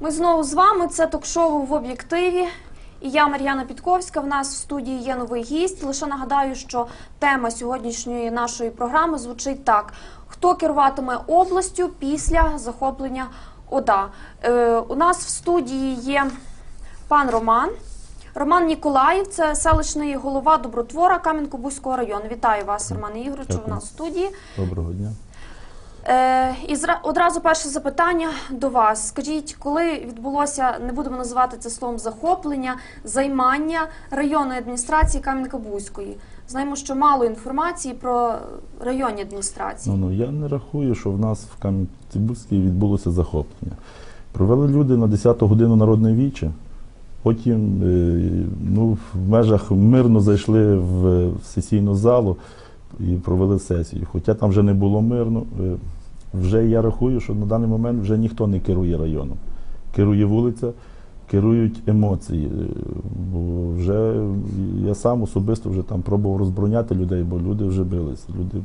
Ми знову з вами. Це ток-шоу в об'єктиві. І я Мар'яна Підковська. В нас в студії є новий гість. Лише нагадаю, що тема сьогоднішньої нашої програми звучить так: хто керуватиме областю після захоплення ОДА? Е, у нас в студії є пан Роман. Роман Ніколаїв, це селищний голова добротвора Кам'янко-Бузького району. Вітаю вас, Роман Ігоровичу, у нас в студії. Доброго дня. Е, і одразу перше запитання до вас. Скажіть, коли відбулося, не будемо називати це словом захоплення, займання районної адміністрації Кам'янка-Бузької? Знаємо, що мало інформації про районні адміністрації. Ну, ну я не рахую, що в нас в Кам'янці-Бузькій відбулося захоплення. Провели люди на 10-ту годину народне віче, потім е, ну, в межах мирно зайшли в, в сесійну залу і провели сесію. Хоча там вже не було мирно, е, вже я рахую, що на даний момент вже ніхто не керує районом. Керує вулиця, керують емоції. Е, Бо вже я сам особисто вже там пробував розбороняти людей, бо люди вже билися. Люди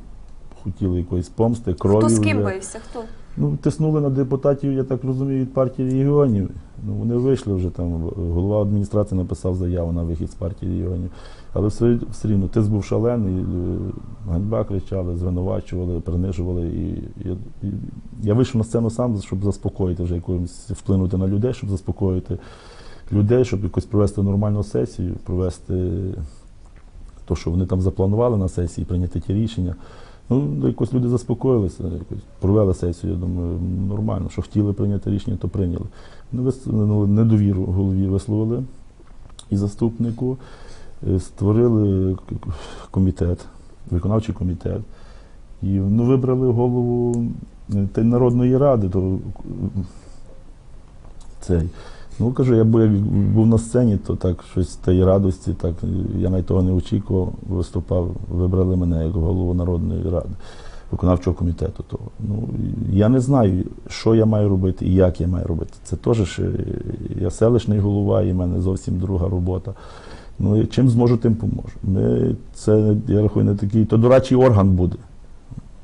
хотіли якоїсь помсти, крові. Хто з ким вже. бився? Хто? Ну, тиснули на депутатів, я так розумію, від партії регіонів. Ну, вони вийшли вже там. Голова адміністрації написав заяву на вихід з партії регіонів. Але все, все рівно тиск був шалений, е, ганьба кричали, звинувачували, принижували. І, і, і я вийшов на сцену сам, щоб заспокоїти вже якимось вплинути на людей, щоб заспокоїти людей, щоб якось провести нормальну сесію, провести те, що вони там запланували на сесії, прийняти ті рішення. Ну, якось люди заспокоїлися, якось провели сесію, я думаю, нормально. Що хотіли прийняти рішення, то прийняли. Ну, ну, недовіру голові висловили і заступнику. Е, Створили комітет, виконавчий комітет. І ну, вибрали голову е, Народної ради. То, цей. Ну, кажу, я бу- як був на сцені, то так щось тієї радості, так я навіть того не очікував, виступав, вибрали мене як голову Народної ради, виконавчого комітету. Того. Ну, я не знаю, що я маю робити і як я маю робити. Це теж я селищний голова, і в мене зовсім друга робота. Ну, чим зможу, тим поможу. Ми, це, я рахую, не такий, то дорадчий орган буде.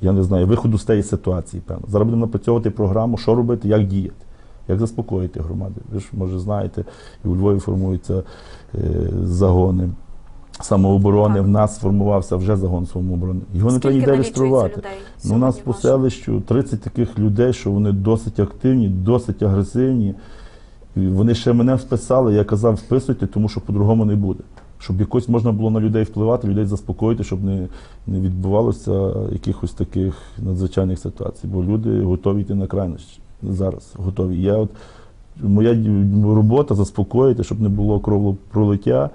Я не знаю, виходу з тієї ситуації, певно. Зараз будемо напрацьовувати програму, що робити, як діяти, як заспокоїти громади. Ви ж, може, знаєте, і у Львові формуються е, загони самооборони. В нас сформувався вже загон самооборони. Його не треба ніде реєструвати. Ну, у нас по селищу 30 таких людей, що вони досить активні, досить агресивні. І вони ще мене вписали, я казав, вписуйте, тому що по-другому не буде. Щоб якось можна було на людей впливати, людей заспокоїти, щоб не, не відбувалося якихось таких надзвичайних ситуацій. Бо люди готові йти на крайнощі. Зараз готові. Я от, моя робота заспокоїти, щоб не було кровопролиття,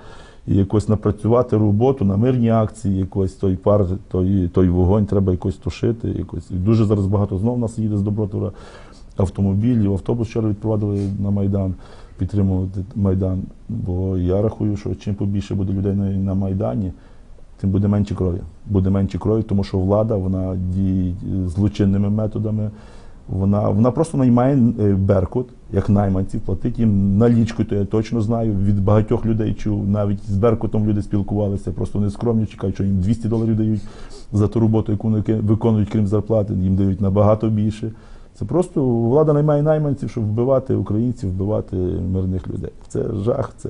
і якось напрацювати роботу на мирні акції, якось той пар, той, той вогонь треба якось тушити. Якось. І дуже зараз багато знов нас їде з Добротвора автомобілів, автобус вчора відпровадили на Майдан, підтримувати Майдан. Бо я рахую, що чим побільше буде людей на, на Майдані, тим буде менше крові. Буде менше крові, тому що влада вона діє злочинними методами. Вона, вона просто наймає е, Беркут, як найманців, платить їм налічку, то я точно знаю. Від багатьох людей чув, навіть з Беркутом люди спілкувалися, просто вони скромні, чекають, що їм 200 доларів дають за ту роботу, яку вони виконують, крім зарплати, їм дають набагато більше. Це просто влада наймає найманців, щоб вбивати українців, вбивати мирних людей. Це жах, це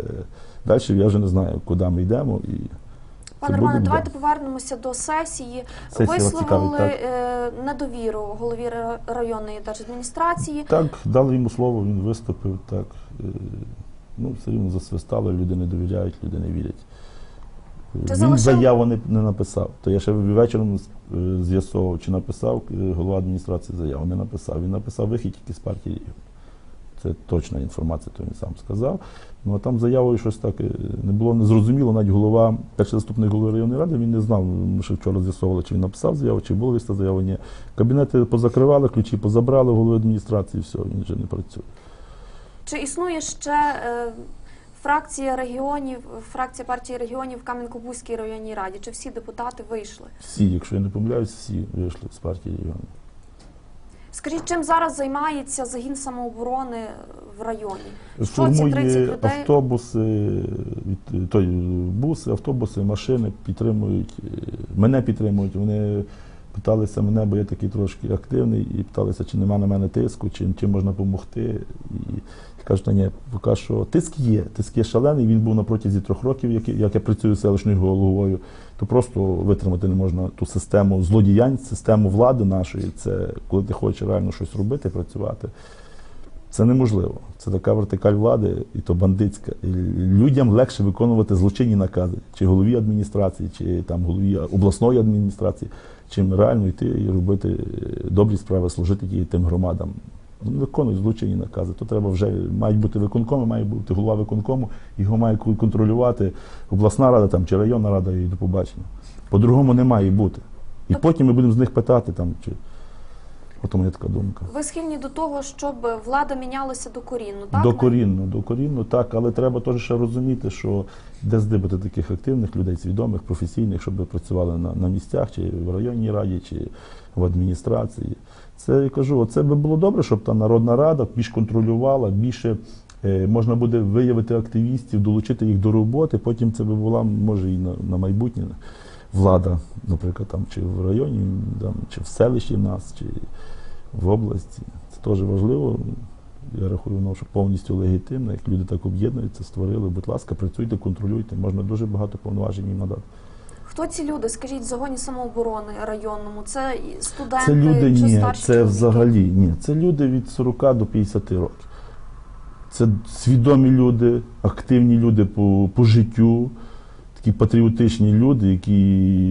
далі я вже не знаю, куди ми йдемо. І Пане Романе, давайте повернемося до сесії. Сесія Висловили цікавить, е, недовіру голові районної держадміністрації. Так, дали йому слово, він виступив, так. е, Ну, все рівно засвистали, люди не довіряють, люди не вірять. Чи Він залишив- заяву не, не написав. То я ще вечором е, з'ясовував, чи написав голова адміністрації заяву. Не написав. Він написав вихід тільки з партії. Це точна інформація, то він сам сказав. Ну а там заявою щось так е, не було незрозуміло. Навіть голова, перший заступник голови районної ради, він не знав. Ми ще вчора з'ясовували, чи він написав заяву, чи була листа заяви. Ні. Кабінети позакривали, ключі позабрали голови адміністрації, все, він вже не працює. Чи існує ще е, фракція регіонів, фракція партії регіонів в Кам'янко-Бузькій районній раді? Чи всі депутати вийшли? Всі, якщо я не помиляюсь, всі вийшли з партії регіону. Скажіть, чим зараз займається загін самооборони в районі? Що ці 30 Формує людей? автобуси, від- той, буси, автобуси, машини підтримують. е, Мене підтримують. Вони питалися мене, бо я такий трошки активний, і питалися, чи нема на мене тиску, чи чим можна допомогти. І кажуть, «Та ні, поки що тиск є, тиск є шалений, він був на протязі трьох років, як, я працюю селищною головою, то просто витримати не можна ту систему злодіянь, систему влади нашої. Це коли ти хочеш реально щось робити, працювати. Це неможливо. Це така вертикаль влади, і то бандитська. І людям легше виконувати злочинні накази, чи голові адміністрації, чи там голові обласної адміністрації, чим реально йти і робити добрі справи, служити тим громадам. Вони виконують злочинні накази. То треба вже мають бути виконкоми, має бути голова виконкому, його має контролювати обласна рада там, чи районна рада і до побачення. По-другому не має бути. І потім ми будемо з них питати там, чи от у мене така думка. Ви схильні до того, щоб влада мінялася докорінно, так? Докорінно, докорінно, так, але треба теж ще розуміти, що де здибати таких активних людей, свідомих, професійних, щоб працювали на, на місцях, чи в районній раді, чи в адміністрації. Це я кажу, це би було добре, щоб та народна рада більш контролювала, більше е, можна буде виявити активістів, долучити їх до роботи. Потім це би була, може, і на, на майбутнє влада, наприклад, там, чи в районі, там, чи в селищі в нас, чи в області. Це теж важливо. Я рахую, воно що повністю легітимно, як люди так об'єднуються, створили. Будь ласка, працюйте, контролюйте. Можна дуже багато повноважень їм надати. Хто ці люди? Скажіть, в загоні самооборони районному? Це студенти Це люди чи ні, старші це чоловіки? взагалі ні. Це люди від 40 до 50 років. Це свідомі люди, активні люди по, по життю, такі патріотичні люди, які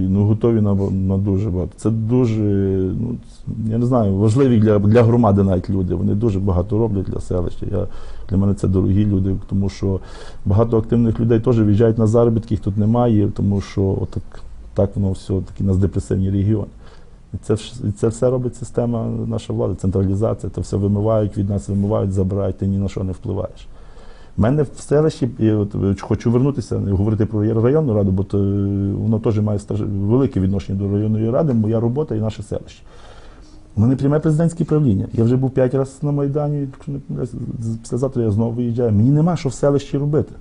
ну, готові на, на дуже багато. Це дуже, ну, я не знаю, важливі для, для громади навіть люди. Вони дуже багато роблять для селища. Я, для мене це дорогі люди, тому що багато активних людей теж виїжджають на заробітки, їх тут немає, тому що отак, так воно все такі у нас депресивні регіони. І це, і це все робить система наша влада, централізація, це все вимивають від нас, вимивають, забирають, ти ні на що не впливаєш. У мене в селищі, я от е, хочу вернутися, говорити про районну раду, бо то, е, воно теж має велике відношення до районної ради, моя робота і наше селище. У мене пряме президентське правління. Я вже був п'ять разів на Майдані, якщо не помиляюсь, післязавтра я знову виїжджаю. Мені нема що в селищі робити.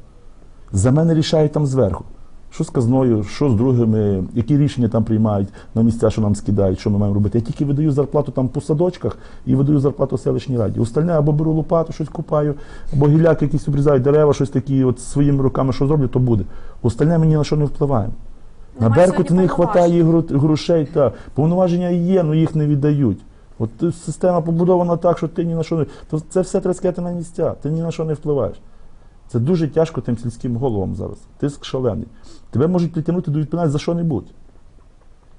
За мене рішають там зверху. Що з казною, що з другими, які рішення там приймають на місця, що нам скидають, що ми маємо робити. Я тільки видаю зарплату там по садочках і видаю зарплату селищній раді. Остальне або беру лопату, щось купаю, або гіляки якісь обрізають дерева, щось такі, от своїми руками що зроблю, то буде. Остальне мені на що не впливає. На Беркут не вистачає грошей, та повноваження є, але їх не віддають. От система побудована так, що ти ні на що не. То це все треба скати на місця, ти ні на що не впливаєш. Це дуже тяжко тим сільським головам зараз. Тиск шалений. Тебе можуть притягнути до відповідальності за що-небудь.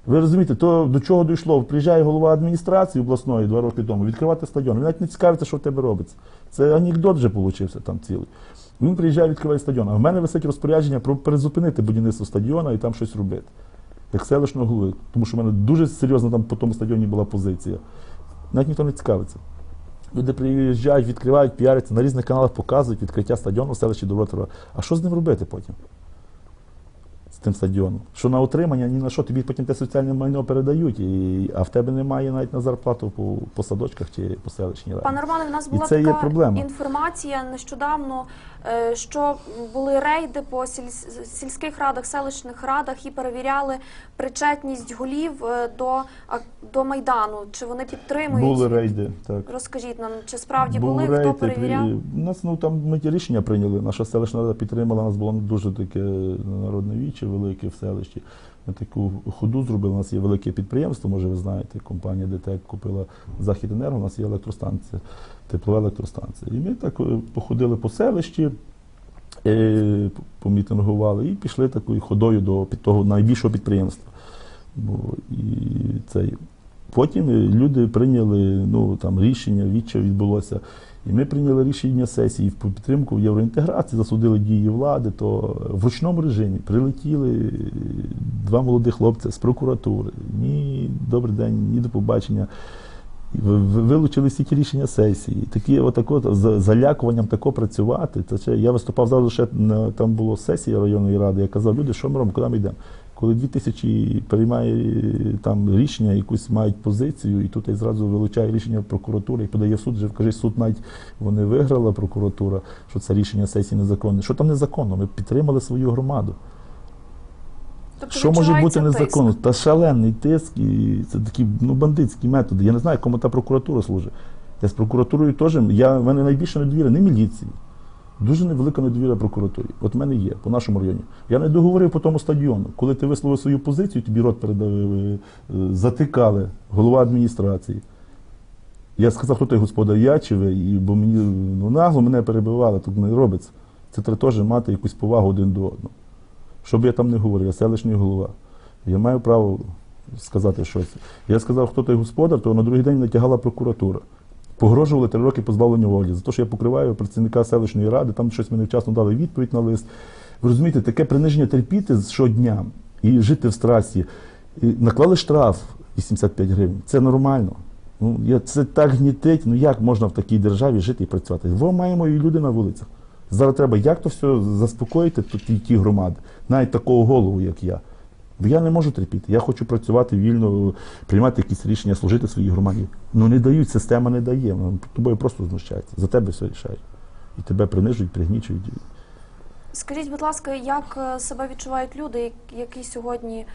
Ви розумієте, то до чого дійшло? Приїжджає голова адміністрації обласної два роки тому, відкривати стадіон. Він навіть не цікавиться, що в тебе робиться. Це анекдот вже получився там цілий. Він приїжджає, відкриває стадіон. А в мене висить розпорядження про призупинити будівництво стадіона і там щось робити. Як селищного голови. Тому що в мене дуже серйозна там по тому стадіоні була позиція. Навіть ніхто не цікавиться. Люди приїжджають, відкривають, піаряться, на різних каналах показують відкриття стадіону в селищі Добротова. А що з ним робити потім? Тим стадіоном? Що на утримання, ні на що, тобі потім те соціальне майно передають, і, а в тебе немає навіть на зарплату по, по садочках чи по селищній раді. Пане Романе, в нас була така інформація нещодавно, е, що були рейди по сіль- сільських радах, селищних радах і перевіряли причетність голів е, до, до Майдану. Чи вони підтримують? Були рейди, так. Розкажіть нам, чи справді були, рейд, хто перевіряв? У нас ну там ми ті рішення прийняли. Наша селищна рада підтримала. У нас було дуже таке народне віче велике в селищі. Ми таку ходу зробили. У нас є велике підприємство, може ви знаєте, компанія ДТЕК купила Західенерго, у нас є електростанція, теплова електростанція. І ми так е, походили по селищі, е, помітингували і пішли такою ходою до того найбільшого підприємства. І цей. Потім е, люди прийняли ну, там, рішення, відча відбулося. І ми прийняли рішення сесії в підтримку євроінтеграції, засудили дії влади, то в ручному режимі прилетіли два молодих хлопця з прокуратури. Ні добрий день, ні до побачення. Вилучили всі ті рішення сесії. Такі отако, з залякуванням тако працювати. Це ще, я виступав зразу ще там була сесія районної ради. Я казав, люди, що ми робимо, куди ми йдемо? Коли дві тисячі приймає там рішення, якусь мають позицію, і тут і зразу вилучає рішення прокуратури і подає в суд, вже каже, суд навіть вони виграла прокуратура, що це рішення сесії незаконне. Що там незаконно? Ми підтримали свою громаду. Тобто Що може бути незаконно? Та шалений тиск, і це такі ну, бандитські методи. Я не знаю, кому та прокуратура служить. Я з прокуратурою теж, я, в мене найбільше недовіра не міліції. Дуже невелика недовіра прокуратурі. От в мене є по нашому районі. Я не договорив по тому стадіону. Коли ти висловив свою позицію, тобі рот передав, е, е, затикали, голова адміністрації. Я сказав, хто той господар, я чи ви, і, бо мені ну, нагло мене перебивали, тут не робиться. Це треба теж мати якусь повагу один до одного. Що б я там не говорив, я селищний голова. Я маю право сказати щось. Я сказав, хто той господар, то на другий день натягала прокуратура. Погрожували три роки позбавлення волі. За те, що я покриваю працівника селищної ради, там щось мені вчасно дали відповідь на лист. Ви розумієте, таке приниження терпіти щодня і жити в страсі. І наклали штраф 85 гривень. Це нормально. Ну, це так гнітить. Ну як можна в такій державі жити і працювати? Бо маємо і люди на вулицях. Зараз треба як то все заспокоїти, ті, ті громади, навіть такого голову, як я. Бо я не можу терпіти. Я хочу працювати вільно, приймати якісь рішення, служити своїй громаді. Ну не дають, система не дає. Ну, тобою просто знущається. За тебе все рішають. І тебе принижують, пригнічують. Скажіть, будь ласка, як е, себе відчувають люди, які сьогодні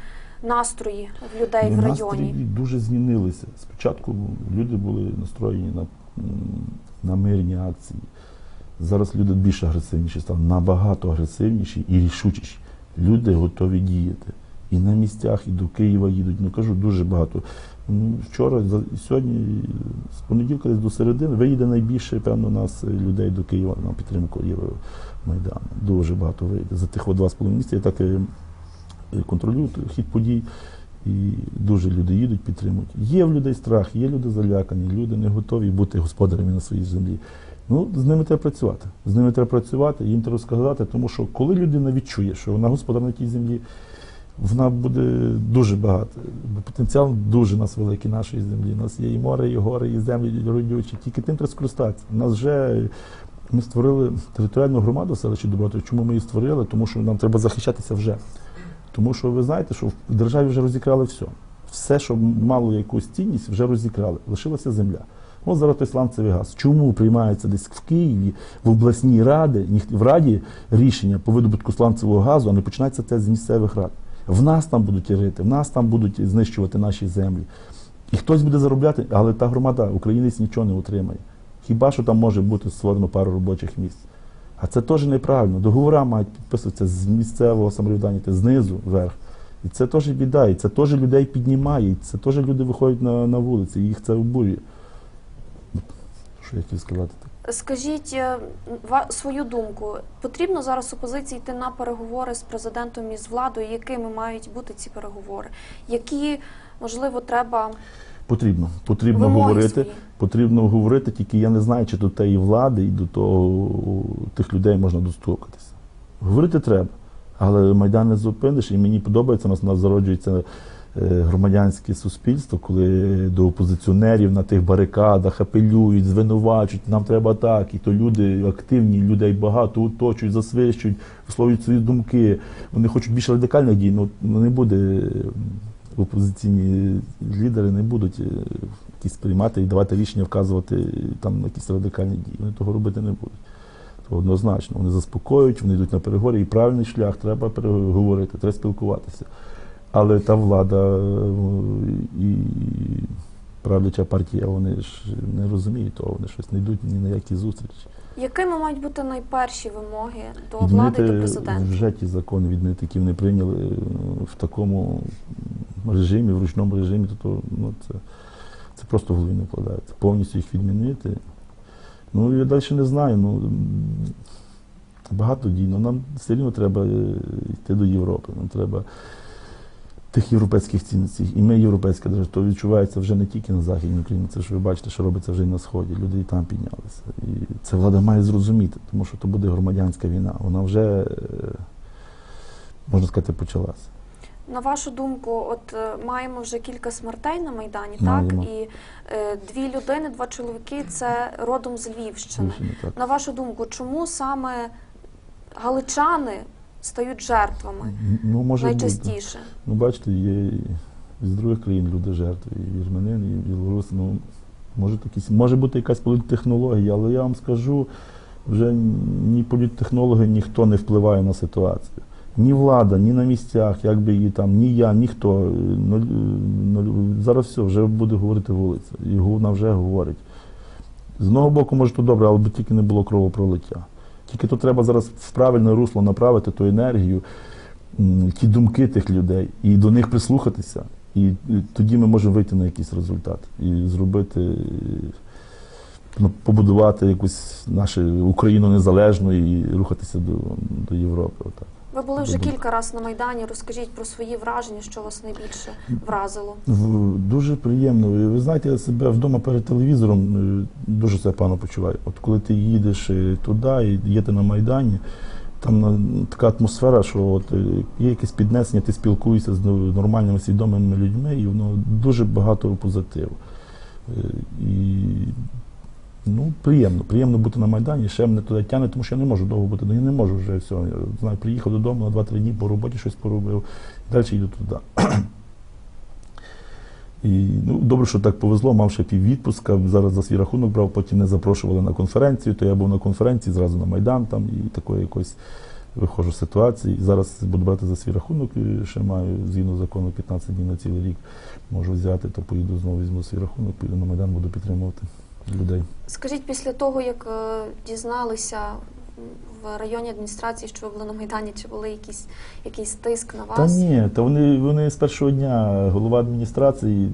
настрої в людей в Ну, районі? Настрої дуже змінилися. Спочатку люди були настроєні на, на мирні акції. Зараз люди більш агресивніші стали, набагато агресивніші і рішучіші. Люди готові діяти. І на місцях, і до Києва їдуть. Ну кажу, дуже багато. Ну, Вчора, сьогодні, з понеділка до середини, виїде найбільше, певно, нас е, людей до Києва на підтримку Євромайдану. Дуже багато вийде. За тих два з половиною місяці я так е, е, контролюю хід подій. І дуже люди їдуть, підтримують. Є в людей страх, є люди залякані, люди не готові бути господарями на своїй землі. Ну, з ними треба працювати. З ними треба працювати, їм треба сказати, тому що коли людина відчує, що вона господар на тій землі, вона буде дуже багато. Бо потенціал дуже у нас великий нашої землі. У нас є і море, і гори, і землі родючі. Тільки тим треба скористатися. У нас вже ми створили територіальну громаду селища Доброти. Чому ми її створили? Тому що нам треба захищатися вже. Тому що ви знаєте, що в державі вже розікрали все. Все, що мало якусь цінність, вже розікрали. Лишилася земля. От зараз той сланцевий газ. Чому приймається десь в Києві, в обласній раді, в раді рішення по видобутку сланцевого газу, а не починається це з місцевих рад. В нас там будуть рити, в нас там будуть знищувати наші землі. І хтось буде заробляти, але та громада, українець нічого не отримає. Хіба що там може бути створено пару робочих місць. А це теж неправильно. Договори мають підписуватися з місцевого самоврядування, знизу вверх. І це теж біда, і це теж людей піднімає, і це теж люди виходять на, на вулиці, і їх це обурює. Що я хотів сказати? Скажіть е, свою думку. Потрібно зараз опозиції йти на переговори з президентом і з владою, якими мають бути ці переговори? Які можливо треба Потрібно. Потрібно вимоги говорити. свої? Потрібно говорити, тільки я не знаю, чи до тієї влади і до того тих людей можна достукатися. Говорити треба, але Майдан не зупиниш, і мені подобається, у нас, у нас зароджується громадянське суспільство, коли до опозиціонерів на тих барикадах апелюють, звинувачують, нам треба так, і то люди активні, людей багато оточують, засвищують, висловлюють свої думки. Вони хочуть більш радикальних дій, ну не буде е, опозиційні лідери не будуть е, якісь приймати і давати рішення, вказувати е, там на якісь радикальні дії. Вони того робити не будуть. То однозначно, вони заспокоюють, вони йдуть на переговори, і правильний шлях, треба переговорити, треба спілкуватися. Але та влада е, і правляча партія, вони ж не розуміють того, вони щось не йдуть ні на які зустрічі. Якими мають бути найперші вимоги до влади і до президента? вже ті закони відмінити, які вони прийняли е, в такому режимі, в ручному режимі, то, ну, це, це просто в голові не вкладається. Повністю їх відмінити. Ну я далі не знаю. Ну, багато дій. Ну, нам все рівно треба е, йти до Європи. Нам треба тих європейських цінностей. І ми європейська держава, то відчувається вже не тільки на Західній Україні, це ж ви бачите, що робиться вже і на Сході. Люди і там піднялися. І це влада має зрозуміти, тому що то буде громадянська війна. Вона вже, е, можна сказати, почалася. На вашу думку, от е, маємо вже кілька смертей на майдані, Маємо. так і е, дві людини, два чоловіки це родом з Львівщини. Так. На вашу думку, чому саме галичани стають жертвами Ну, може бути. найчастіше? Ну, бачите, є з других країн люди жертви, і вірменин, і білоруси. Ну, може, якісь, може бути якась політтехнологія, але я вам скажу, вже ні політтехнологи, ніхто не впливає на ситуацію. ні влада, ні на місцях, як би її там, ні я, ніхто. е, нуль- зараз все, вже буде говорити вулиця. І вона вже говорить. З одного боку, може, то добре, але би тільки не було кровопролиття. Тільки то треба зараз в правильне русло направити ту енергію, ті думки тих людей, і до них прислухатися. І, і тоді ми можемо вийти на якийсь результат і зробити, е, ну, побудувати якусь нашу Україну незалежну і рухатися до, до Європи. Отак. Ви були вже кілька разів на Майдані. Розкажіть про свої враження, що вас найбільше вразило. Дуже приємно. Ви знаєте, я себе вдома перед телевізором е, дуже себе погано почуваю. От коли ти їдеш е, туди і їдете на Майдані, там така атмосфера, що от е, є якесь піднесення, ти спілкуєшся з нормальними свідомими людьми, і воно дуже багато позитиву. Е, І ну, приємно, приємно бути на Майдані. Ще мене туди тягне, тому що я не можу довго бути. Ну, я не можу вже все. Я знаю, приїхав додому на 2-3 дні, по роботі щось поробив, далі йду туди. І ну, добре, що так повезло, мав ще піввідпуска, зараз за свій рахунок брав, потім не запрошували на конференцію, то я був на конференції, зразу на Майдан там і такої якось виходжу з ситуації. Зараз буду брати за свій рахунок, ще маю згідно закону 15 днів на цілий рік можу взяти, то поїду знову візьму свій рахунок, поїду на Майдан, буду підтримувати людей. Скажіть, після того, як е, дізналися в районній адміністрації, що ви були на Майдані, чи були якісь, якийсь тиск на вас? Та ні, та вони, вони з першого дня, голова адміністрації,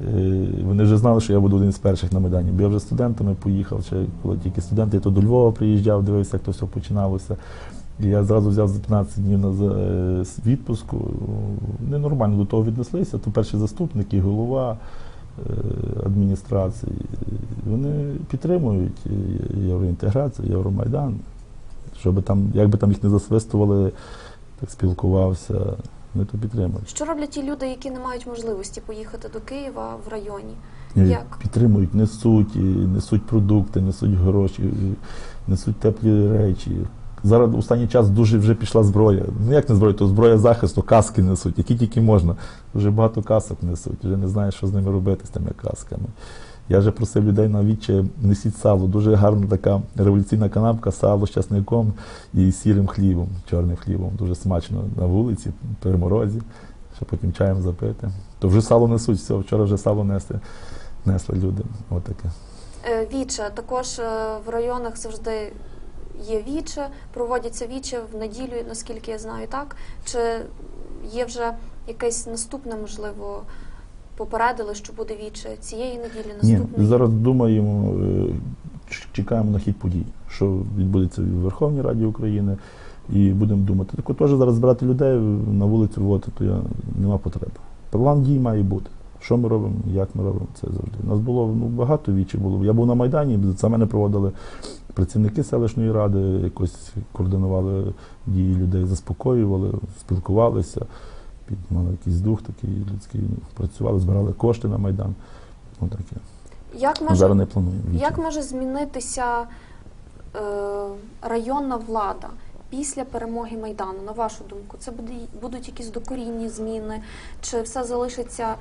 е, вони вже знали, що я буду один з перших на Майдані. Бо я вже студентами поїхав, ще коли тільки студенти, я то до Львова приїжджав, дивився, як то все починалося. І я зразу взяв за 15 днів на е, відпуску. Вони нормально до того віднеслися. То перший заступник і голова адміністрації. Вони підтримують е, євроінтеграцію, Євромайдан. Щоб там, як би там їх не засвистували, так спілкувався, вони то підтримують. Що роблять ті люди, які не мають можливості поїхати до Києва в районі? Як? Підтримують, несуть, несуть продукти, несуть гроші, несуть теплі речі. Зараз останній час дуже вже пішла зброя. Ну як не зброя, то зброя захисту, каски несуть, які тільки можна. Дуже багато касок несуть, вже не знаю, що з ними робити, з тими касками. Я вже просив людей на віче, несіть сало. Дуже гарна така революційна канапка, сало з часником і сірим хлібом, чорним хлібом. Дуже смачно на вулиці, при морозі, ще потім чаєм запити. То вже сало несуть, все, вчора вже сало несли, несли люди. Отаке. Е, Віче також е, в районах завжди є віче, проводяться віче в неділю, наскільки я знаю, так? Чи є вже якесь наступне, можливо, попередили, що буде віче цієї неділі, Ні, наступної? зараз думаємо, е, чекаємо на хід подій, що відбудеться в Верховній Раді України, і будемо думати. Так от теж зараз збирати людей на вулицю, от, то я, нема потреби. План дій має бути. Що ми робимо, як ми робимо, це завжди. У нас було ну, багато вічі було. Я був на Майдані, за мене проводили працівники селищної ради, якось координували дії людей, заспокоювали, спілкувалися, піднімали якийсь дух такий людський, працювали, збирали кошти на Майдан. Ну, таке. Як може, зараз не плануємо. вічі. як може змінитися е, районна влада після перемоги Майдану, на вашу думку? Це буде, будуть якісь докорінні зміни? Чи все залишиться,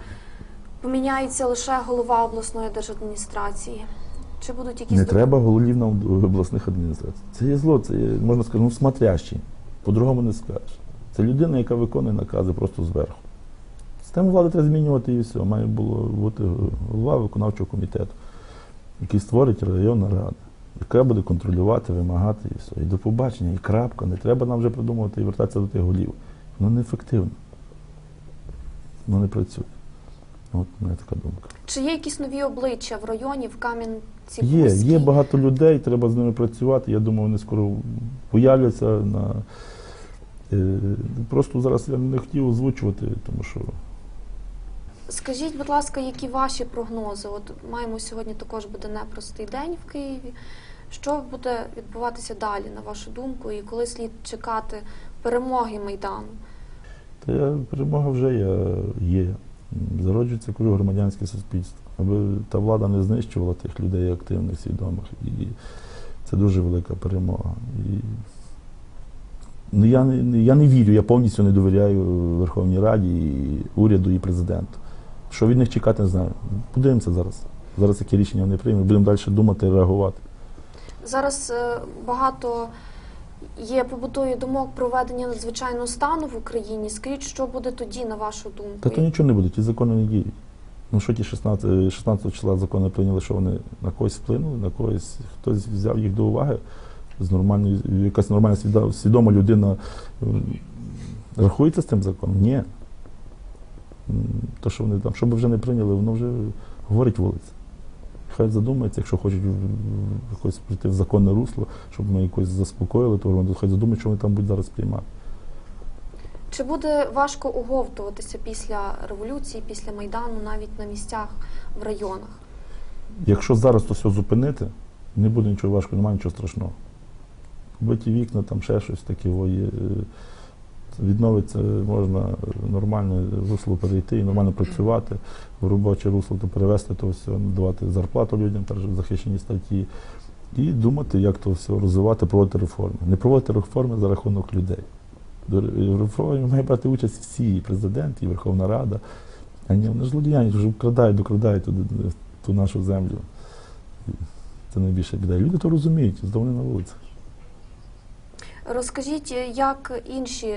поміняється лише голова обласної держадміністрації? Чи будуть якісь Не док- треба голів обласних адміністрацій. Це є зло, це є, можна сказати, ну, смотрящий. По-другому не скажеш. Це людина, яка виконує накази просто зверху. Систему влади треба змінювати і все. Має було бути голова виконавчого комітету, який створить районна рада, яка буде контролювати, вимагати і все. І до побачення, і крапка. Не треба нам вже придумувати і вертатися до тих голів. Воно неефективно. Воно не працює. От у мене така думка. Чи є якісь нові обличчя в районі, в Кам'янці? Є, є багато людей, треба з ними працювати. Я думаю, вони скоро появляться на. Е, Просто зараз я не хотів озвучувати, тому що Скажіть, будь ласка, які ваші прогнози? От маємо сьогодні також буде непростий день в Києві. Що буде відбуватися далі, на вашу думку, і коли слід чекати перемоги Майдану? та перемога вже є, є. Зароджується кажу, громадянське суспільство, аби та влада не знищувала тих людей активних, свідомих. І це дуже велика перемога. І, ну, я, не, я не вірю, я повністю не довіряю Верховній Раді, і уряду і президенту. Що від них чекати, не знаю. Подивимося зараз. Зараз яке рішення вони приймуть, будемо далі думати і реагувати. Зараз е, багато є побутові думок про введення надзвичайного стану в Україні. Скажіть, що буде тоді, на вашу думку? Та то нічого не буде, ті закони не діють. Ну що ті 16, 16 числа закони прийняли, що вони на когось вплинули, на когось хтось взяв їх до уваги. З нормальною, якась нормальна свідома людина рахується з тим законом? Ні. То, що вони там, що би вже не прийняли, воно вже говорить вулиця. Хай задумається, якщо хочуть якось прийти в законне русло, щоб ми якось заспокоїли, то вони хай задумають, що вони там будуть зараз приймати. Чи буде важко оговтуватися після революції, після майдану, навіть на місцях в районах? Якщо зараз то все зупинити, не буде нічого важкого, немає нічого страшного. Биті вікна, там ще щось таке е, Відновиться можна нормальне русло перейти і нормально працювати, в робоче русло то перевести то все, давати зарплату людям, захищені статті, і думати, як то все розвивати, проводити реформи. Не проводити реформи за рахунок людей. До ре- реформи має брати участь всі, і президент, і Верховна Рада. А ні, вони ж злодіяні, вже вкрадають, докрадають ту, ту нашу землю. Це найбільша біда. Люди то розуміють, здавни на вулицях. Розкажіть, як інші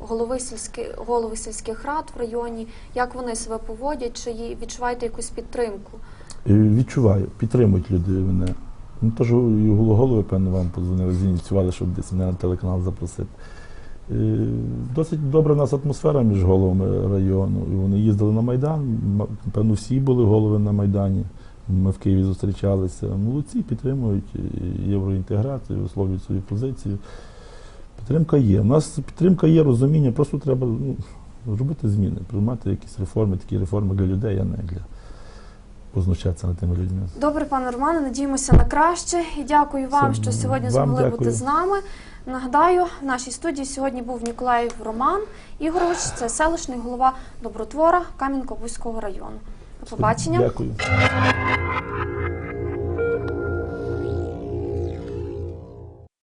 голови сільських голови сільських рад в районі, як вони себе поводять, чи відчуваєте якусь підтримку? Відчуваю, підтримують люди мене. Ну, теж і голови, певно, вам подзвонили, зініціювали, щоб десь мене на телеканал запросити. Е, Досить добра в нас атмосфера між головами району. Вони їздили на Майдан. Певно, всі були голови на Майдані. Ми в Києві зустрічалися. Молодці підтримують е, євроінтеграцію, висловлюють свою позицію. Підтримка є. У нас підтримка є, розуміння, просто треба ну, робити зміни, приймати якісь реформи, такі реформи для людей, а не для познущатися над тими людьми. Добре, пане Романе, надіємося на краще і дякую вам, Все, що сьогодні вам змогли дякую. бути з нами. Нагадаю, в нашій студії сьогодні був Ніколаєв Роман Ігорович, це селищний голова добротвора Кам'янко-Бузького району. До побачення. Дякую.